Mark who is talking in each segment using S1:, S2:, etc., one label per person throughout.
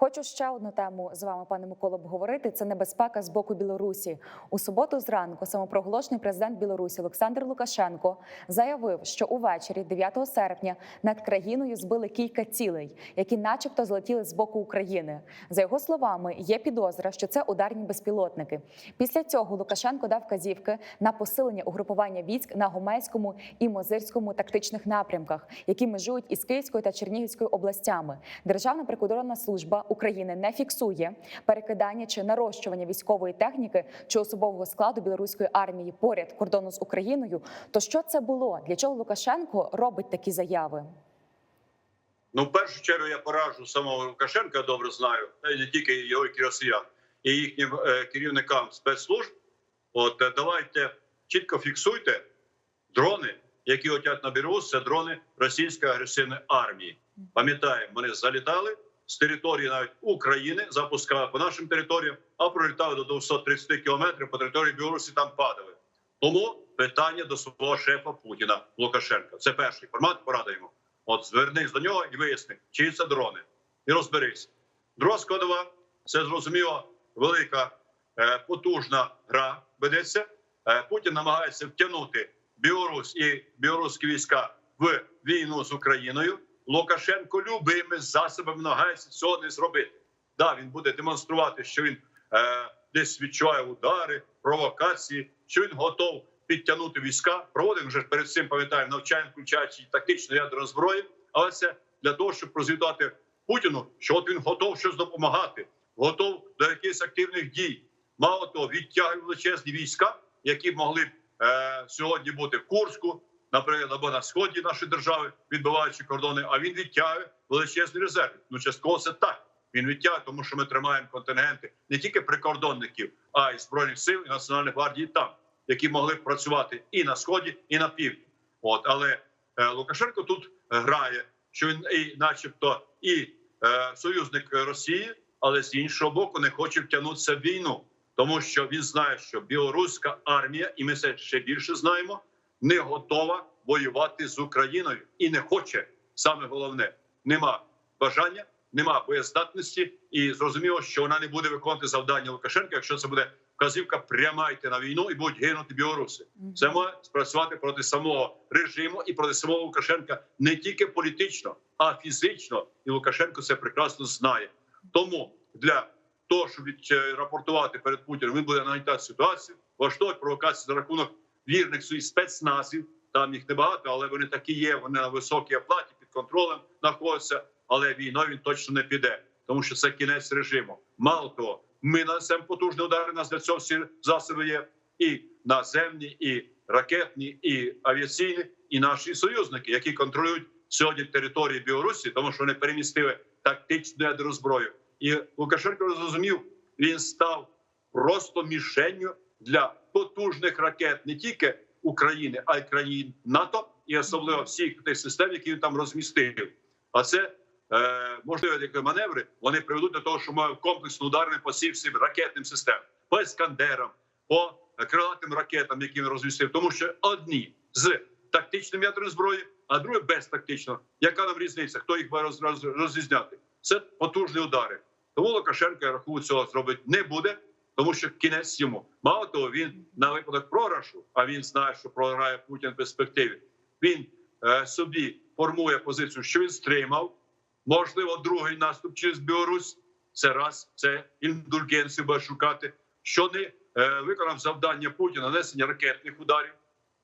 S1: Хочу ще одну тему з вами, пане Миколо, обговорити. Це небезпека з боку Білорусі. У суботу зранку самопроголошений президент Білорусі Олександр Лукашенко заявив, що увечері, 9 серпня, над країною збили кілька цілей, які, начебто, злетіли з боку України. За його словами, є підозра, що це ударні безпілотники. Після цього Лукашенко дав казівки на посилення угрупування військ на Гомельському і Мозирському тактичних напрямках, які межують із Київською та Чернігівською областями. Державна прикордонна служба України не фіксує перекидання чи нарощування військової техніки чи особового складу білоруської армії поряд кордону з Україною. То що це було? Для чого Лукашенко робить такі заяви?
S2: Ну, в першу чергу я поражу самого Лукашенка, добре знаю, та й не тільки його і росіян, і їхнім е, керівникам спецслужб. От е, давайте чітко фіксуйте дрони, які летять на Білорусь, це дрони російської агресивної армії. Пам'ятаємо, вони залітали з території навіть України, запускали по нашим територіям, а пролітали до 230 кілометрів по території Білорусі. Там падали. Тому питання до свого шефа Путіна Лукашенка. Це перший формат. Порада йому. От звернись до нього і виясни, чиї це дрони, і розберись. Друга складова це зрозуміло велика е, потужна гра ведеться. Е, Путін намагається втягнути Білорусь і білоруські війська в війну з Україною. Лукашенко любими засобами намагається цього не зробити. Да, він буде демонструвати, що він е, десь відчуває удари, провокації, що він готов підтягнути війська. Проводимо вже перед цим пам'ятаємо навчання, включаючи тактичну ядерну зброю. Але це для того, щоб розвідати Путіну, що от він готов щось допомагати, готов до якихось активних дій. Мало того, відтягує величезні війська, які могли б е, сьогодні бути в Курську, наприклад, або на сході нашої держави, відбиваючи кордони. А він відтягує величезні резерви. Ну частково це так. Він відтягує, тому що ми тримаємо контингенти не тільки прикордонників, а й збройних сил і національної гвардії там, які могли б працювати і на сході, і на півдні. От але е, Лукашенко тут грає, що він і, начебто, і е, союзник Росії, але з іншого боку, не хоче втягнутися в війну, тому що він знає, що білоруська армія, і ми це ще більше знаємо, не готова воювати з Україною і не хоче. Саме головне, нема бажання, нема боєздатності, і зрозуміло, що вона не буде виконувати завдання Лукашенка, якщо це буде вказівка пряма йти на війну і будуть гинути білоруси. Це має спрацювати проти самого режиму і проти самого Лукашенка не тільки політично, а фізично. І Лукашенко це прекрасно знає. Тому для того, щоб рапортувати перед Путіним, він буде нагнітати ситуацію, влаштовувати провокації за рахунок вірних своїх спецназів. Там їх небагато, але вони такі є. Вони на високій оплаті під контролем знаходяться. Але війною він точно не піде, тому що це кінець режиму. Мало того, ми нанесемо потужні удари. Нас для цього всі засоби є і наземні, і ракетні, і авіаційні, і наші союзники, які контролюють сьогодні території Білорусі, тому що вони перемістили тактичну ядерну зброю. І Лукашенко зрозумів, він став просто мішенню для потужних ракет не тільки України, а й країн НАТО, і особливо всіх тих систем, які він там розмістив. А це е, можливо як маневри. Вони приведуть до того, що ми комплексно ударний по всім ракетним системам, по ескандерам, по крилатим ракетам, які він розмістив, тому що одні з тактичним ядерною зброєю, а другі без тактичного. Яка нам різниця? Хто їх буде роз, роз, розрізняти? Це потужні удари. Тому Лукашенко я рахую, цього зробити не буде, тому що кінець йому. Мало того, він на випадок програшу, а він знає, що програє Путін в перспективі. Він е, собі формує позицію, що він стримав. Можливо, другий наступ через Білорусь. Це раз, це індульгенцію буде шукати, що не е, виконав завдання Путіна нанесення ракетних ударів.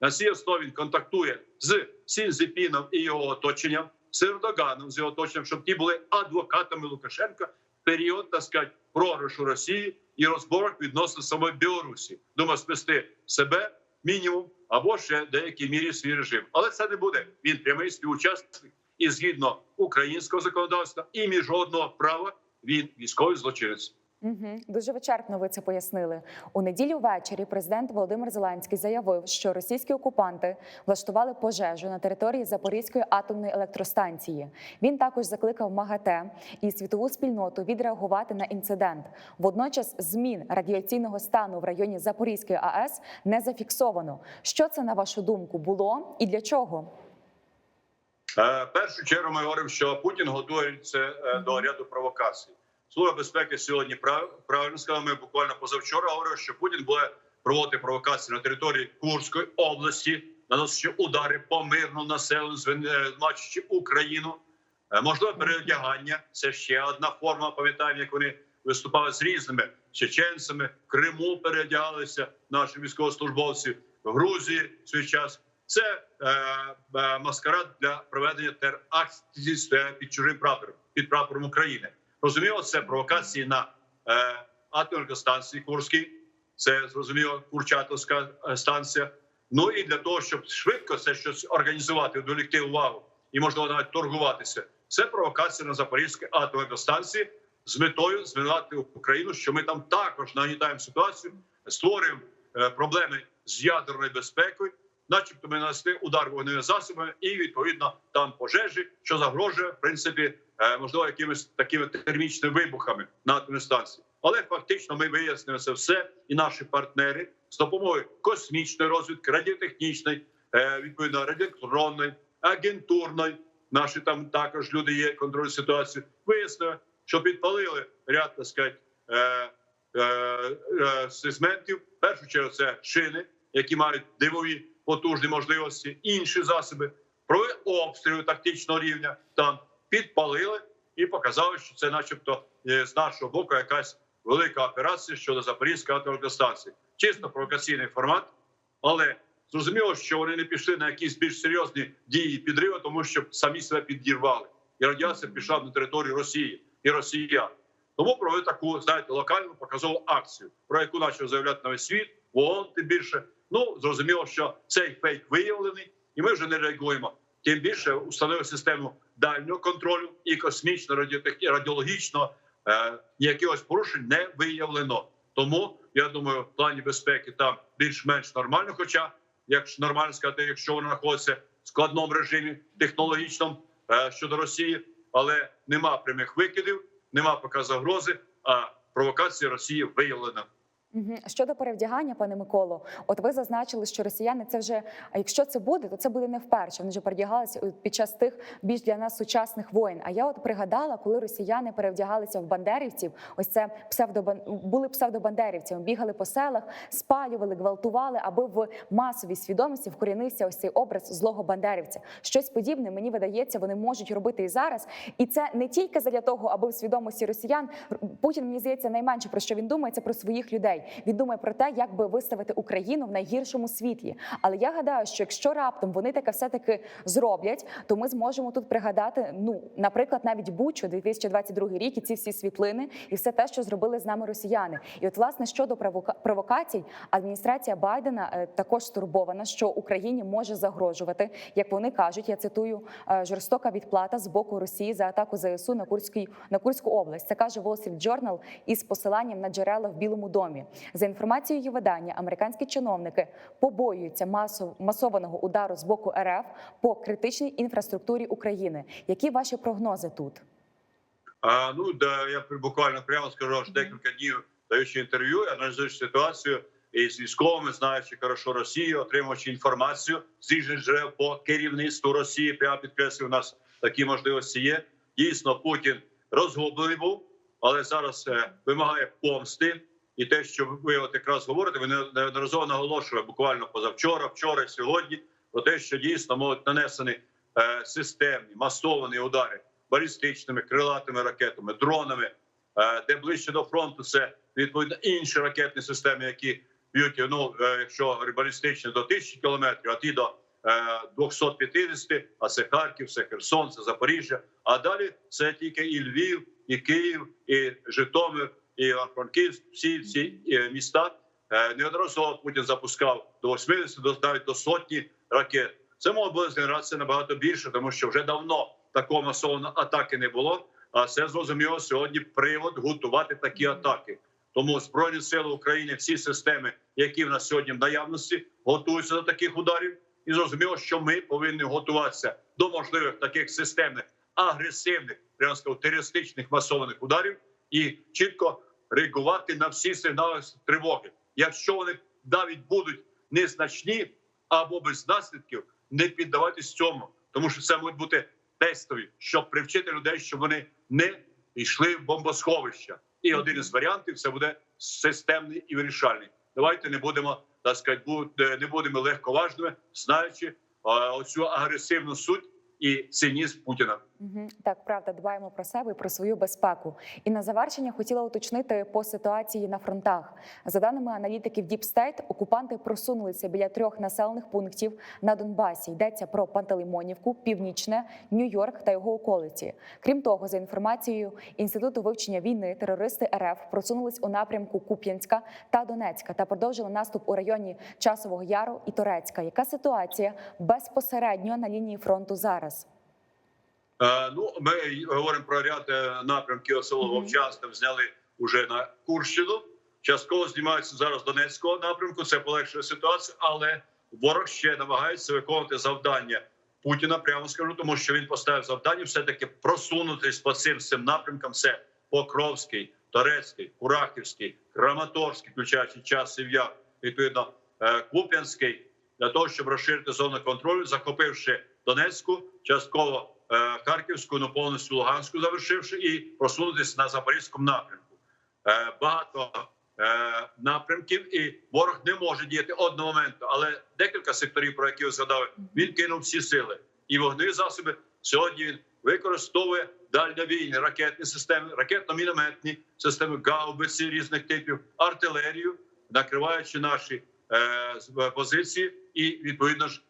S2: На цій основі він контактує з Сінзепіном і його оточенням, з Ердоганом з його оточенням, щоб ті були адвокатами Лукашенка період, так сказати, програшу Росії і розборок відносно самої Білорусі. Думаю, спасти себе мінімум або ще в деякій мірі свій режим. Але це не буде. Він прямий співучасник і згідно українського законодавства і міжнародного права він військовий злочинець.
S1: Угу. Дуже вичерпно ви це пояснили. У неділю ввечері президент Володимир Зеленський заявив, що російські окупанти влаштували пожежу на території Запорізької атомної електростанції. Він також закликав МАГАТЕ і світову спільноту відреагувати на інцидент. Водночас змін радіаційного стану в районі Запорізької АЕС не зафіксовано. Що це на вашу думку було і для чого?
S2: Е, першу чергу ми говоримо, що Путін готується е, до ряду провокацій. Служба безпеки сьогодні прав- правильно сказала. Ми буквально позавчора говорили, що Путін буде проводити провокації на території Курської області, наносячи удари по мирному населенню, звинувачуючи Україну. Е, Можливо, переодягання це ще одна форма. Пам'ятаємо, як вони виступали з різними чеченцями. В Криму переодягалися наші військовослужбовці в Грузії в свій час. Це е, е, маскарад для проведення терактів е, під чужим прапором, під прапором України. Розуміло, це провокації на е, атомній електростанції Курській. Це зрозуміло Курчатовська е, станція. Ну і для того, щоб швидко це щось організувати, відволікти увагу і можливо навіть торгуватися. Це провокація на Запорізькій атомній електростанції з метою звинувати Україну, що ми там також нагнітаємо ситуацію, створюємо е, проблеми з ядерною безпекою, начебто ми нанесли удар вогневими засобами, і відповідно там пожежі, що загрожує в принципі, е, можливо, якимись такими термічними вибухами на атомній станції. Але фактично ми вияснили це все, і наші партнери з допомогою космічної розвідки, радіотехнічної, е, відповідно радіоелектронної, агентурної. Наші там також люди є контроль ситуації. Вияснили, що підпалили ряд так сказати, е, е, е, сегментів. В першу чергу це шини, які мають дивові потужні можливості, інші засоби. Провели обстріли тактичного рівня там підпалили і показали, що це, начебто, е, з нашого боку якась велика операція щодо Запорізької атомної. Чисто провокаційний формат, але зрозуміло, що вони не пішли на якісь більш серйозні дії підриву, тому що самі себе підірвали. І радіація пішла на територію Росії і Росіян. Тому провели таку, знаєте, локальну показову акцію, про яку почав заявляти на весь світ, ООН тим більше. Ну зрозуміло, що цей фейк виявлений, і ми вже не реагуємо. Тим більше установив систему дальнього контролю і космічно радіотехні- радіологічного е, якихось порушень не виявлено. Тому я думаю, в плані безпеки там більш-менш нормально. Хоча, як нормально сказати, якщо вона знаходиться в складному режимі технологічному е, щодо Росії, але нема прямих викидів, нема поки загрози. А провокація Росії виявлена.
S1: Щодо перевдягання, пане Миколо, от ви зазначили, що росіяни це вже, а якщо це буде, то це буде не вперше. Вони вже перевдягалися е, під час тих більш для нас сучасних воєн. А я от пригадала, коли росіяни перевдягалися в бандерівців, ось це псевдобан... були псевдобандерівцями, бігали по селах, спалювали, гвалтували, аби в масовій свідомості вкорінився ось цей образ злого бандерівця. Щось подібне мені видається, вони можуть робити і зараз. І це не тільки задля того, аби в свідомості росіян Путін мені здається найменше про що він думає, це про своїх людей. Він думає про те, як би виставити Україну в найгіршому світлі. Але я гадаю, що якщо раптом вони таке все таки зроблять, то ми зможемо тут пригадати, ну наприклад, навіть Бучу 2022 рік і ці всі світлини, і все те, що зробили з нами росіяни. І от власне щодо провока- провокацій, адміністрація Байдена е, також стурбована, що Україні може загрожувати, як вони кажуть. Я цитую е, жорстока відплата з боку Росії за атаку ЗСУ на Курський на Курську область. Це каже Wall Street Journal із посиланням на джерела в Білому домі. За інформацією видання, американські чиновники побоюються масов, масованого удару з боку РФ по критичній інфраструктурі України. Які ваші прогнози тут?
S2: А, ну да, я буквально прямо скажу, аж декілька днів даючи інтерв'ю, аналізуючи ситуацію і з військовими, знаючи хорошо Росію, отримуючи інформацію з різних джерел по керівництву Росії. Прямо підкреслюю, у нас такі можливості є. Дійсно, Путін розгублений був, але зараз е, вимагає помсти. І те, що ви от якраз говорите, ви неодноразово наголошує буквально позавчора, вчора, сьогодні, про те, що дійсно можуть нанесені е, системні масовані удари балістичними крилатими ракетами, дронами, е, де ближче до фронту це відповідно інші ракетні системи, які б'ють ну, е, якщо балістичні до 1000 кілометрів, а ті до е, 250, а це Харків, це Херсон, це Запоріжжя. А далі це тільки і Львів, і Київ, і Житомир, і Івано-Франківськ, всі ці е, міста. Е, Неодноразово Путін запускав до 80, до навіть до сотні ракет. Це може бути генерація набагато більше, тому що вже давно такого масованої атаки не було. А це зрозуміло сьогодні привод готувати такі атаки. Тому збройні сили України, всі системи, які в нас сьогодні в наявності, готуються до таких ударів. І зрозуміло, що ми повинні готуватися до можливих таких системних агресивних, прямо сказав, терористичних масованих ударів і чітко реагувати на всі сигнали тривоги. Якщо вони навіть будуть незначні або без наслідків, не піддаватись цьому, тому що це можуть бути тестові, щоб привчити людей, щоб вони не йшли в бомбосховища. І один із варіантів це буде системний і вирішальний. Давайте не будемо так сказати, е, не будемо легковажними, знаючи оцю агресивну суть і цинізм Путіна.
S1: Мгм. Так, правда, дбаємо про себе і про свою безпеку. І на завершення хотіла уточнити по ситуації на фронтах. За даними аналітиків State, окупанти просунулися біля трьох населених пунктів на Донбасі. Йдеться про Пантелеймонівку, Північне, Нью-Йорк та його околиці. Крім того, за інформацією інституту вивчення війни, терористи РФ просунулись у напрямку Куп'янська та Донецька та продовжили наступ у районі Часового Яру і Торецька. Яка ситуація безпосередньо на лінії фронту зараз?
S2: Е, ну, ми говоримо про ряд е, напрямків село
S1: Мгм.
S2: Вовчанськ, там зняли вже на Курщину. Частково знімаються зараз Донецького напрямку. Це полегшує ситуацію, але ворог ще намагається виконувати завдання Путіна. Прямо скажу, тому що він поставив завдання все таки просунутись по цим цим напрямкам. Це Покровський, Торецький, Курахівський, Краматорський, включаючи час Сів'я, відповідно е, Куп'янський, для того, щоб розширити зону контролю, захопивши Донецьку, частково Харківську, ну повністю Луганську завершивши, і просунутися на Запорізькому напрямку. Е, Багато е, напрямків, і ворог не може діяти одномоментно, але декілька секторів, про які ви згадали, він кинув всі сили і вогневі засоби. Сьогодні він використовує дальньовійні ракетні системи, ракетно-мінометні системи гаубиці різних типів, артилерію, накриваючи наші е, е, позиції, і відповідно ж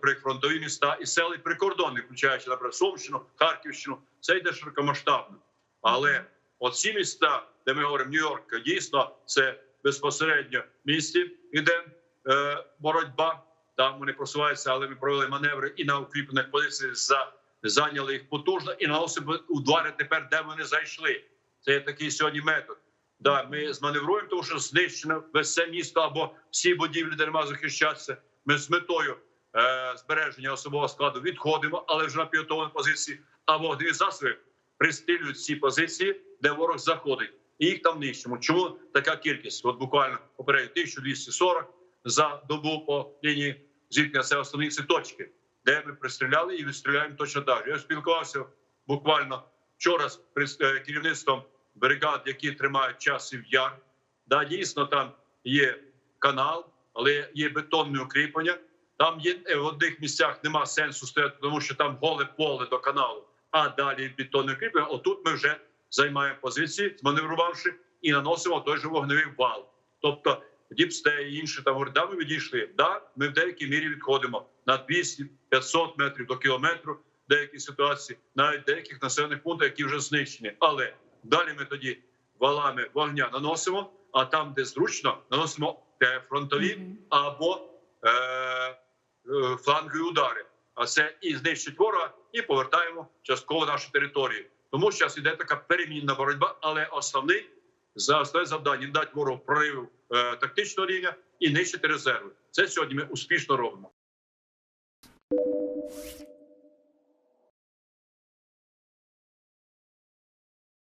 S2: прифронтові міста і села і прикордонні, включаючи наприклад Сумщину, Харківщину. Це йде широкомасштабно. Але оці міста, де ми говоримо Нью-Йорк, дійсно це безпосередньо місті іде е, боротьба. Там вони просуваються, але ми провели маневри і на укріплених позиціях за зайняли їх потужно і наносимо удари тепер, де вони зайшли. Це є такий сьогодні метод. Да, ми зманевруємо, тому що знищено весь це місто або всі будівлі, де нема захищатися. Ми з метою е, збереження особового складу відходимо, але вже на підготовленій позиції. А вогневі засоби пристрілюють ці позиції, де ворог заходить, і їх там нищимо. Чому така кількість? От буквально попередньо 1240 за добу по лінії зіткнення це основні ці точки, де ми пристріляли і відстріляємо точно так. Я спілкувався буквально вчора з е, керівництвом бригад, які тримають часів яр. Да, дійсно, там є канал, але є бетонне укріплення. Там є е, в одних місцях нема сенсу стояти, тому що там голе поле до каналу, а далі бетонне укріплення. Отут ми вже займаємо позиції, зманеврувавши і наносимо той же вогневий вал. Тобто Діпсте і інші там говорять, да, ми відійшли. Да, ми в деякій мірі відходимо на 200-500 метрів до кілометру. Деякі ситуації, навіть деяких населених пунктах, які вже знищені. Але далі ми тоді валами вогня наносимо, а там, де зручно, наносимо фронтові або е, е, флангові удари. А це і знищить ворога, і повертаємо частково наші території. Тому зараз іде така перемінна боротьба, але основний за основне завдання дати ворогу прорив е, тактичного рівня і нищити резерви. Це сьогодні ми успішно робимо.